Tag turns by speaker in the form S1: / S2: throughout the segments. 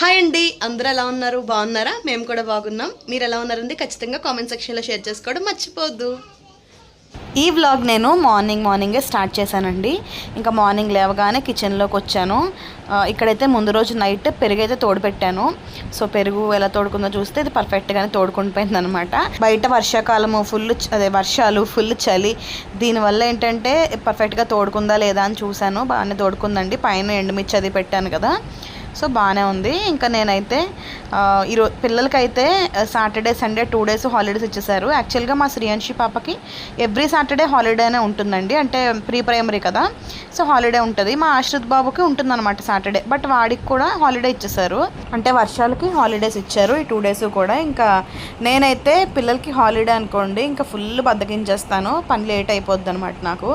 S1: Hi అండి అందరూ ఎలా ఉన్నారు? బాగున్నారా? మేము కూడా బాగున్నాం. మీరు ఎలా ఉన్నారండి? ఖచ్చితంగా కామెంట్ సెక్షన్లో షేర్ చేసుకోవడం మర్చిపోద్దు.
S2: ఈ వ్లాగ్ నేను మార్నింగ్ మార్నింగే స్టార్ట్ చేశానండి. ఇంకా మార్నింగ్ లేవగానే కిచెన్లోకి వచ్చాను. ఇక్కడైతే ముందు రోజు నైట్ పెరుగు అయితే తోడుపెట్టాను. సో పెరుగు ఎలా తోడుకుందో చూస్తే ఇది పర్ఫెక్ట్గానే తోడుకొని అనమాట బయట వర్షాకాలము ఫుల్ అదే వర్షాలు ఫుల్ చలి. దీనివల్ల ఏంటంటే పర్ఫెక్ట్గా తోడుకుందా లేదా అని చూశాను. బాగానే తోడుకుందండి. పైన ఎండుమిర్చి అది పెట్టాను కదా. సో బాగానే ఉంది. ఇంకా నేనైతే ఆ, ఈరోజు పిల్లలకైతే Saturday Sunday two days holidays ఇచ్చేసారు యాక్చువల్గా మా శ్రీయాంశి పాపకి ఎవ్రీ సాటర్డే హాలిడేనే ఉంటుందండి. అంటే ప్రీ ప్రైమరీ కదా. సో హాలిడే ఉంటుంది. మా ఆశ్రిత్ బాబుకి ఉంటుందన్నమాట సాటర్డే. బట్ వాడికి కూడా హాలిడే ఇచ్చేసారు అంటే వర్షాలకి హాలిడేస్ ఇచ్చారు ఈ టూ డేస్ కూడా. ఇంకా నేనైతే పిల్లలకి హాలిడే అనుకోండి ఇంకా ఫుల్ బద్దకించేస్తాను. పని లేట్ అయిపోద్ది అనమాట నాకు.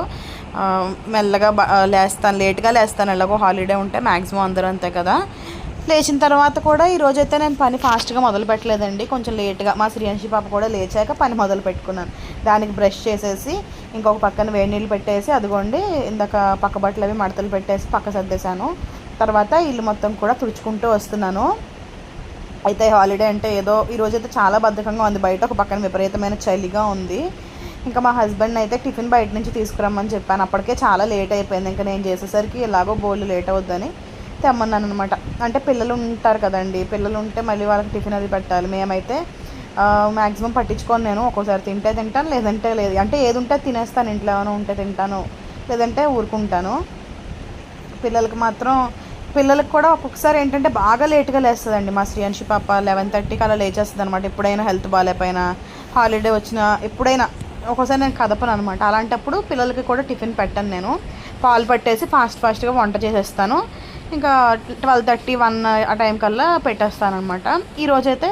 S2: మెల్లగా లేస్తాను లేట్గా లేస్తాను. ఎలాగో హాలిడే ఉంటే మ్యాక్సిమం అందరూ అంతే కదా. లేచిన తర్వాత కూడా ఈరోజైతే నేను పని ఫాస్ట్గా మొదలు పెట్టలేదండి. కొంచెం లేట్గా మా శ్రీయాంశి పాప కూడా లేచాక పని మొదలు పెట్టుకున్నాను. దానికి బ్రష్ చేసేసి ఇంకొక పక్కన వేడి నీళ్ళు పెట్టేసి అదిగోండి ఇందాక పక్క బట్టలు అవి మడతలు పెట్టేసి పక్క సర్దేశాను. తర్వాత ఇల్లు మొత్తం కూడా తుడుచుకుంటూ వస్తున్నాను. అయితే హాలిడే అంటే ఏదో ఈరోజైతే చాలా బద్ధకంగా ఉంది. బయట ఒక పక్కన విపరీతమైన చలిగా ఉంది. ఇంకా మా హస్బెండ్ అయితే టిఫిన్ బయట నుంచి తీసుకురమ్మని చెప్పాను. అప్పటికే చాలా లేట్ అయిపోయింది. ఇంకా నేను చేసేసరికి ఎలాగో బోళ్ళు లేట్ అవుద్దని తెమ్మన్నాను అనమాట అంటే పిల్లలు ఉంటారు కదండి. పిల్లలు ఉంటే మళ్ళీ వాళ్ళకి టిఫిన్ అది పెట్టాలి. మేమైతే మ్యాక్సిమం పట్టించుకొని నేను. ఒక్కోసారి తింటే తింటాను లేదంటే లేదు. అంటే ఏది ఉంటే తినేస్తాను. ఇంట్లో ఏమైనా ఉంటే తింటాను లేదంటే ఊరుకుంటాను. పిల్లలకి మాత్రం పిల్లలకి కూడా ఒక్కొక్కసారి ఏంటంటే బాగా లేట్గా లేస్తుందండి. మా శ్రీయాంశి పాప లెవెన్ థర్టీకి అలా లేచేస్తుంది అనమాట ఎప్పుడైనా హెల్త్ బాగాలేకపోయినా హాలిడే వచ్చినా ఎప్పుడైనా ఒక్కోసారి నేను కదపను అనమాట అలాంటప్పుడు పిల్లలకి కూడా టిఫిన్ పెట్టను నేను. పాలు పట్టేసి ఫాస్ట్ ఫాస్ట్గా వంట చేసేస్తాను. ఇంకా ట్వెల్వ్ థర్టీ వన్ ఆ టైం కల్లా పెట్టేస్తాను అనమాట ఈరోజైతే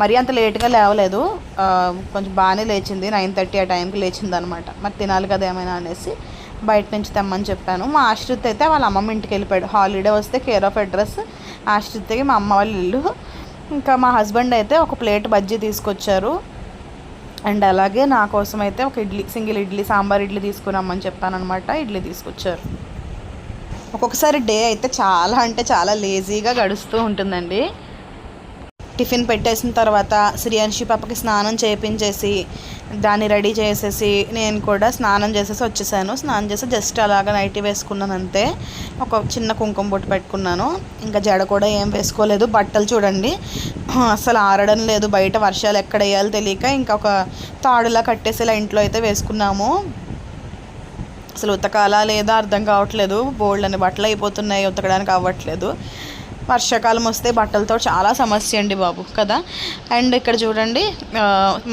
S2: మరీ అంత లేట్గా లేవలేదు. కొంచెం బాగానే లేచింది. నైన్ థర్టీ ఆ టైంకి లేచింది అనమాట మరి తినాలి కదా ఏమైనా అనేసి బయట నుంచి తెమ్మని చెప్పాను. మా ఆశ్రిత్ అయితే వాళ్ళ అమ్మమ్మ ఇంటికి వెళ్ళిపోయాడు. హాలిడే వస్తే కేర్ ఆఫ్ అడ్రస్ ఆశ్రిత్కి మా అమ్మ వాళ్ళ ఇల్లు. ఇంకా మా హస్బెండ్ అయితే ఒక ప్లేట్ బజ్జీ తీసుకొచ్చారు. అండ్ అలాగే నా కోసం అయితే ఒక ఇడ్లీ సింగిల్ ఇడ్లీ సాంబార్ ఇడ్లీ తీసుకురమ్మని చెప్పానమాట ఇడ్లీ తీసుకొచ్చారు. ఒక్కొక్కసారి డే అయితే చాలా అంటే చాలా లేజీగా గడుస్తూ ఉంటుందండి. టిఫిన్ పెట్టేసిన తర్వాత శ్రీయాంశి పాపకి స్నానం చేయించేసి దాన్ని రెడీ చేసేసి నేను కూడా స్నానం చేసేసి వచ్చేసాను. స్నానం చేసి జస్ట్ అలాగా నైటీ వేసుకున్నాను అంతే. ఒక చిన్న కుంకుమ బొట్టు పెట్టుకున్నాను. ఇంకా జడ కూడా ఏం వేసుకోలేదు. బట్టలు చూడండి. అసలు ఆరడం లేదు. బయట వర్షాలు ఎక్కడ వేయాలో తెలియక ఇంకా ఒక తాడులా కట్టేసి ఇలా ఇంట్లో అయితే వేసుకున్నాము. అసలు ఉతకాలా లేదా అర్థం కావట్లేదు. బోల్డ్ అని బట్టలు అయిపోతున్నాయి. ఉతకడానికి అవ్వట్లేదు. వర్షాకాలం వస్తే బట్టలతో చాలా సమస్య అండి బాబు కదా? అండ్ ఇక్కడ చూడండి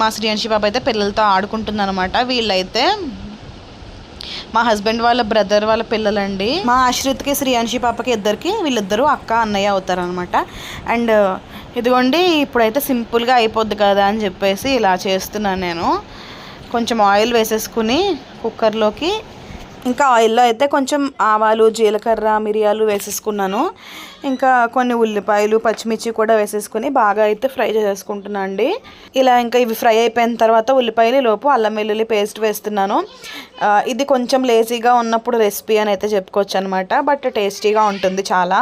S2: మా శ్రీయాంశి బాబు అయితే పిల్లలతో ఆడుకుంటుందన్నమాట. వీళ్ళైతే మా హస్బెండ్ వాళ్ళ బ్రదర్ వాళ్ళ పిల్లలండి. మా ఆశ్రిత్కి శ్రీయాంశి పాపకి ఇద్దరికి వీళ్ళిద్దరూ అక్క అన్నయ్య అవుతారనమాట అండ్ ఇదిగోండి ఇప్పుడైతే సింపుల్గా అయిపోద్ది కదా అని చెప్పేసి ఇలా చేస్తున్నాను నేను. కొంచెం ఆయిల్ వేసేసుకుని కుక్కర్లోకి ఇంకా ఆయిల్లో అయితే కొంచెం ఆవాలు జీలకర్ర మిరియాలు వేసేసుకున్నాను. ఇంకా కొన్ని ఉల్లిపాయలు పచ్చిమిర్చి కూడా వేసేసుకుని బాగా అయితే ఫ్రై చేసేసుకుంటున్నాను అండి. ఇలా ఇంకా ఇవి ఫ్రై అయిపోయిన తర్వాత ఉల్లిపాయలు లోపు అల్లం వెల్లుల్లి పేస్ట్ వేస్తున్నాను. ఇది కొంచెం లేజీగా ఉన్నప్పుడు రెసిపీ అని అయితే చెప్పుకోవచ్చు అనమాట బట్ టేస్టీగా ఉంటుంది చాలా.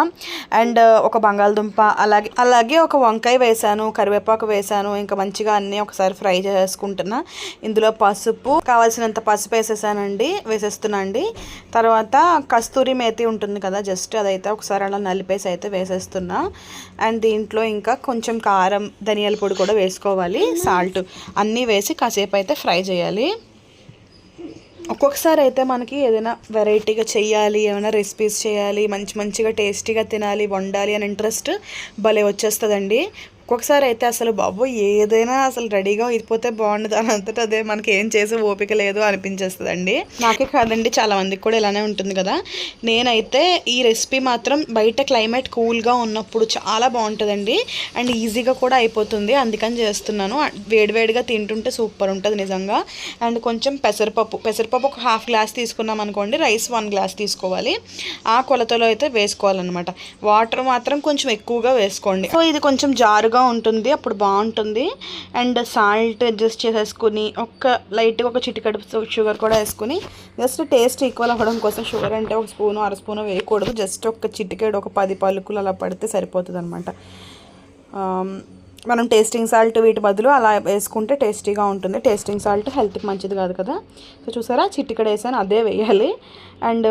S2: అండ్ ఒక బంగాళదుంప అలాగే అలాగే ఒక వంకాయ వేసాను కరివేపాకు వేసాను ఇంకా మంచిగా అన్నీ ఒకసారి ఫ్రై చేసుకుంటున్నా. ఇందులో పసుపు కావాల్సినంత పసుపు వేసేసానండి వేసేస్తున్నా అండి. తర్వాత కస్తూరి మేతి ఉంటుంది కదా జస్ట్ అదైతే ఒకసారి అలా నలిపేసి అయితే వేసేస్తున్నా. అండ్ దీంట్లో ఇంకా కొంచెం కారం ధనియాల పొడి కూడా వేసుకోవాలి సాల్ట్ అన్నీ వేసి కాసేపు అయితే ఫ్రై చేయాలి. ఒక్కొక్కసారి అయితే మనకి ఏదైనా వెరైటీగా చేయాలి ఏమైనా రెసిపీస్ చేయాలి మంచి మంచిగా టేస్టీగా తినాలి వండాలి అని ఇంట్రెస్ట్ భలే వచ్చేస్తుందండి. ఒక్కొక్కసారి అయితే అసలు బాబు ఏదైనా అసలు రెడీగా ఇరిపోతే బాగుండదు అని అంతటా అదే మనకి ఏం చేసే ఓపిక లేదు అనిపించేస్తుందండి. నాకే కాదండి చాలా మందికి కూడా ఇలానే ఉంటుంది కదా. నేనైతే ఈ రెసిపీ మాత్రం బయట క్లైమేట్ కూల్గా ఉన్నప్పుడు చాలా బాగుంటుందండి. అండ్ ఈజీగా కూడా అయిపోతుంది అందుకని చేస్తున్నాను. వేడివేడిగా తింటుంటే సూపర్ ఉంటుంది నిజంగా. అండ్ కొంచెం పెసరపప్పు పెసరపప్పు ఒక హాఫ్ గ్లాస్ తీసుకున్నాం అనుకోండి రైస్ వన్ గ్లాస్ తీసుకోవాలి. ఆ కొలతలో అయితే వేసుకోవాలన్నమాట. వాటర్ మాత్రం కొంచెం ఎక్కువగా వేసుకోండి. సో ఇది కొంచెం జారుగా పులుపుగా ఉంటుంది అప్పుడు బాగుంటుంది. అండ్ సాల్ట్ అడ్జస్ట్ చేసేసుకుని ఒక్క లైట్గా ఒక చిటికడు షుగర్ కూడా వేసుకుని జస్ట్ టేస్ట్ ఈక్వల్ అవ్వడం కోసం షుగర్ అంటే ఒక స్పూను అర స్పూను వేయకూడదు. జస్ట్ ఒక చిటికెడు ఒక పది పలుకులు అలా పడితే సరిపోతుంది అనమాట మనం టేస్టింగ్ సాల్ట్ వీటి బదులు అలా వేసుకుంటే టేస్టీగా ఉంటుంది. టేస్టింగ్ సాల్ట్ హెల్త్కి మంచిది కాదు కదా. సో చూసారా? చిట్టికడ వేసాను అదే వేయాలి. అండ్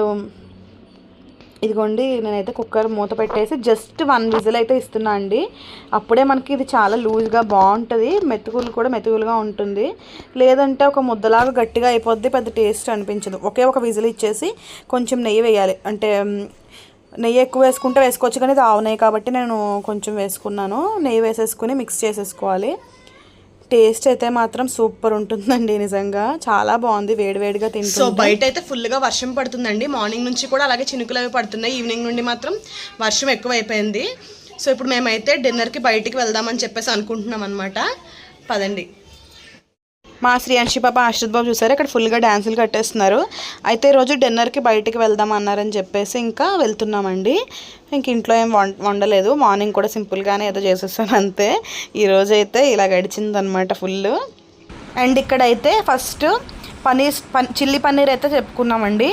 S2: ఇదిగోండి నేనైతే కుక్కర్ మూత పెట్టేసి జస్ట్ వన్ విజిల్ అయితే ఇస్తున్నా అండి. అప్పుడే మనకి ఇది చాలా లూజ్గా బాగుంటుంది. మెతుకులు కూడా మెతుకులుగా ఉంటుంది. లేదంటే ఒక ముద్దలాగా గట్టిగా అయిపోద్ది పెద్ద టేస్ట్ అనిపించదు. ఒకే ఒక విజిల్ ఇచ్చేసి కొంచెం నెయ్యి వేయాలి. అంటే నెయ్యి ఎక్కువ వేసుకుంటే వేసుకోవచ్చు కానీ ఇది ఆవు నెయ్యి కాబట్టి నేను కొంచెం వేసుకున్నాను. నెయ్యి వేసేసుకుని మిక్స్ చేసేసుకోవాలి. టేస్ట్ అయితే మాత్రం సూపర్ ఉంటుందండి నిజంగా. చాలా బాగుంది వేడివేడిగా
S1: సో
S2: తింటూ
S1: బయట అయితే ఫుల్గా వర్షం పడుతుందండి. మార్నింగ్ నుంచి కూడా అలాగే చినుకులు అవి పడుతున్నాయి. ఈవినింగ్ నుండి మాత్రం వర్షం ఎక్కువ అయిపోయింది సో ఇప్పుడు మేమైతే డిన్నర్కి బయటికి వెళ్దామని చెప్పేసి అనుకుంటున్నాం అనమాట పదండి.
S2: మా శ్రీయాంశి పాప ఆశ్రిత్ బాబు చూసారు? ఇక్కడ ఫుల్గా డ్యాన్సులు కట్టేస్తున్నారు. అయితే ఈరోజు డిన్నర్కి బయటికి వెళ్దాం అన్నారని చెప్పేసి ఇంకా వెళ్తున్నామండి. ఇంక ఇంట్లో ఏం వం వండలేదు. మార్నింగ్ కూడా సింపుల్గానే ఏదో చేసేసాను అంతే. ఈరోజు అయితే ఇలా గడిచిందనమాట ఫుల్ అండ్ ఇక్కడైతే ఫస్ట్ పనీర్ పన్ చిల్లీ పన్నీర్ అయితే చెప్పుకున్నామండి.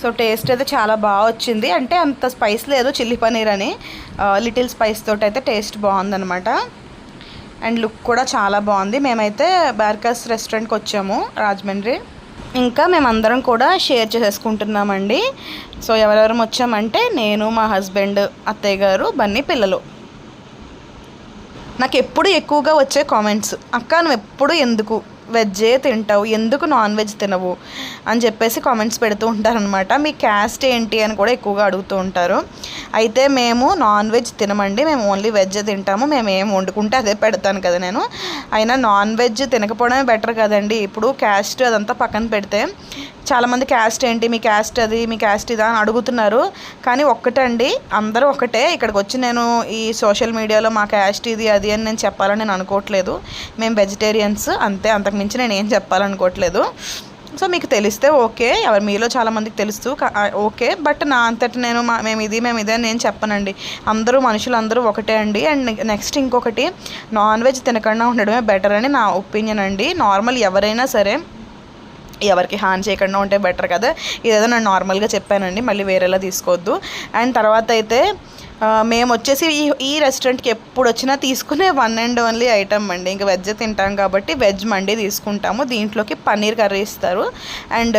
S2: సో టేస్ట్ అయితే చాలా బాగా వచ్చింది. అంటే అంత స్పైస్ లేదు చిల్లీ పన్నీర్ అని. లిటిల్ స్పైస్ తోటి అయితే టేస్ట్ బాగుందనమాట అండ్ లుక్ కూడా చాలా బాగుంది. మేమైతే బార్కస్ రెస్టారెంట్కి వచ్చాము రాజమండ్రి. ఇంకా మేమందరం కూడా షేర్ చేసేసుకుంటున్నామండి. సో ఎవరెవరం వచ్చామంటే నేను మా హస్బెండ్ అత్తయ్య గారు బన్నీ పిల్లలు. నాకు ఎప్పుడు ఎక్కువగా వచ్చే కామెంట్స్ అక్క నువ్వు ఎప్పుడు ఎందుకు వెజ్జే తింటావు ఎందుకు నాన్ వెజ్ తినవు అని చెప్పేసి కామెంట్స్ పెడుతూ ఉంటారనమాట మీ క్యాస్ట్ ఏంటి అని కూడా ఎక్కువగా అడుగుతూ ఉంటారు. అయితే మేము నాన్ వెజ్ తినమండి మేము ఓన్లీ వెజ్ తింటాము మేము ఏం వండుకుంటే అదే పెడతాను కదా నేను. అయినా నాన్ వెజ్ తినకపోవడమే బెటర్ కదండి. ఇప్పుడు క్యాస్ట్ అదంతా పక్కన పెడితే చాలామంది క్యాస్ట్ ఏంటి? మీ క్యాస్ట్ అది మీ క్యాస్ట్ ఇదా అని అడుగుతున్నారు. కానీ ఒక్కటండి అందరూ ఒకటే ఇక్కడికి వచ్చి నేను ఈ సోషల్ మీడియాలో మా క్యాస్ట్ ఇది అది అని నేను చెప్పాలని నేను అనుకోవట్లేదు. మేము వెజిటేరియన్స్ అంతే. అంతకుమించి నేను ఏం చెప్పాలనుకోవట్లేదు. సో మీకు తెలిస్తే ఓకే. ఎవరు మీలో చాలామందికి తెలుసు. ఓకే. బట్ నా అంతటి నేను మా మేము ఇది మేము ఇదే అని నేను చెప్పనండి. అందరూ మనుషులు అందరూ ఒకటే అండి. అండ్ నెక్స్ట్ ఇంకొకటి నాన్ వెజ్ తినకుండా ఉండడమే బెటర్ అని నా ఒపీనియన్ అండి. నార్మల్ ఎవరైనా సరే ఎవరికి హాని చేయకుండా ఉంటే బెటర్ కదా. ఇదేదో నేను నార్మల్గా చెప్పానండి మళ్ళీ వేరేలా తీసుకోవద్దు. అండ్ తర్వాత అయితే మేము వచ్చేసి ఈ ఈ రెస్టారెంట్కి ఎప్పుడు వచ్చినా తీసుకునే వన్ అండ్ ఓన్లీ ఐటమ్ అండి. ఇంకా వెజ్ తింటాం కాబట్టి వెజ్ మండి తీసుకుంటాము. దీంట్లోకి పన్నీర్ కర్రీ ఇస్తారు. అండ్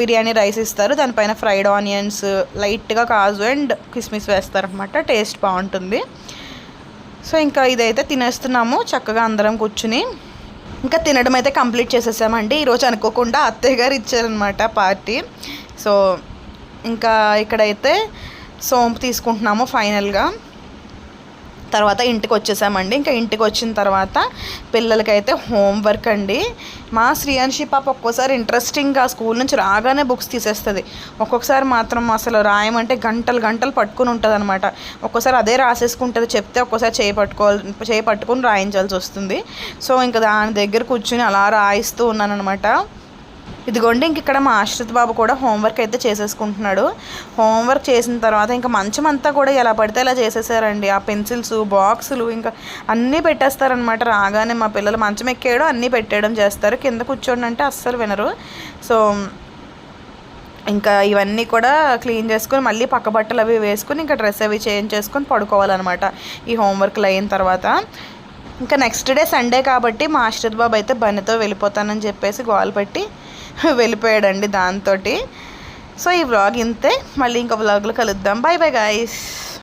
S2: బిర్యానీ రైస్ ఇస్తారు. దానిపైన ఫ్రైడ్ ఆనియన్స్ లైట్గా కాజు అండ్ కిస్మిస్ వేస్తారనమాట టేస్ట్ బాగుంటుంది. సో ఇంకా ఇదైతే తినేస్తున్నాము. చక్కగా అందరం కూర్చుని. ఇంకా తినడం అయితే కంప్లీట్ చేసేసామండి. ఈరోజు అనుకోకుండా అత్తయ్య గారు ఇచ్చారనమాట పార్టీ. సో ఇంకా ఇక్కడైతే సోంపు తీసుకుంటున్నాము ఫైనల్గా. తర్వాత ఇంటికి వచ్చేసామండి ఇంకా ఇంటికి వచ్చిన తర్వాత పిల్లలకైతే హోంవర్క్ అండి. మా శ్రీయాన్షి పాప ఒక్కోసారి ఇంట్రెస్టింగ్గా స్కూల్ నుంచి రాగానే బుక్స్ తీసేస్తుంది. ఒక్కొక్కసారి మాత్రం అసలు రాయమంటే గంటలు గంటలు పట్టుకుని ఉంటుంది అనమాట ఒక్కోసారి అదే రాసేసుకుంటుంది చెప్తే ఒక్కోసారి చేయి పట్టుకోవాలి చేయి పట్టుకుని రాయించాల్సి వస్తుంది సో ఇంకా దాని దగ్గర కూర్చుని అలా రాయిస్తూ ఉన్నాను అనమాట ఇదిగోండి ఇంక ఇక్కడ మా ఆశ్రిత్ బాబు కూడా హోంవర్క్ అయితే చేసేసుకుంటున్నాడు. హోంవర్క్ చేసిన తర్వాత ఇంకా మంచం అంతా కూడా ఎలా పడితే అలా చేసేసారండి. ఆ పెన్సిల్స్ బాక్సులు ఇంకా అన్నీ పెట్టేస్తారనమాట రాగానే మా పిల్లలు మంచం ఎక్కేయడం అన్నీ పెట్టేయడం చేస్తారు. కింద కూర్చోండి అంటే అస్సలు వినరు. సో ఇంకా ఇవన్నీ కూడా క్లీన్ చేసుకొని మళ్ళీ పక్క బట్టలు అవి వేసుకొని ఇంకా డ్రెస్ అవి చేంజ్ చేసుకొని పడుకోవాలన్నమాట. ఈ హోంవర్క్లు అయిన తర్వాత. ఇంకా నెక్స్ట్ డే సండే కాబట్టి మా ఆశ్రద్ బాబు అయితే బనితో వెళ్ళిపోతానని చెప్పేసి గోల్ పెట్టి వెళ్ళిపోయాడండి దాంతో సో ఈ వ్లాగ్ ఇంతే. మళ్ళీ ఇంకో వ్లాగ్లో కలుద్దాం. Bye bye guys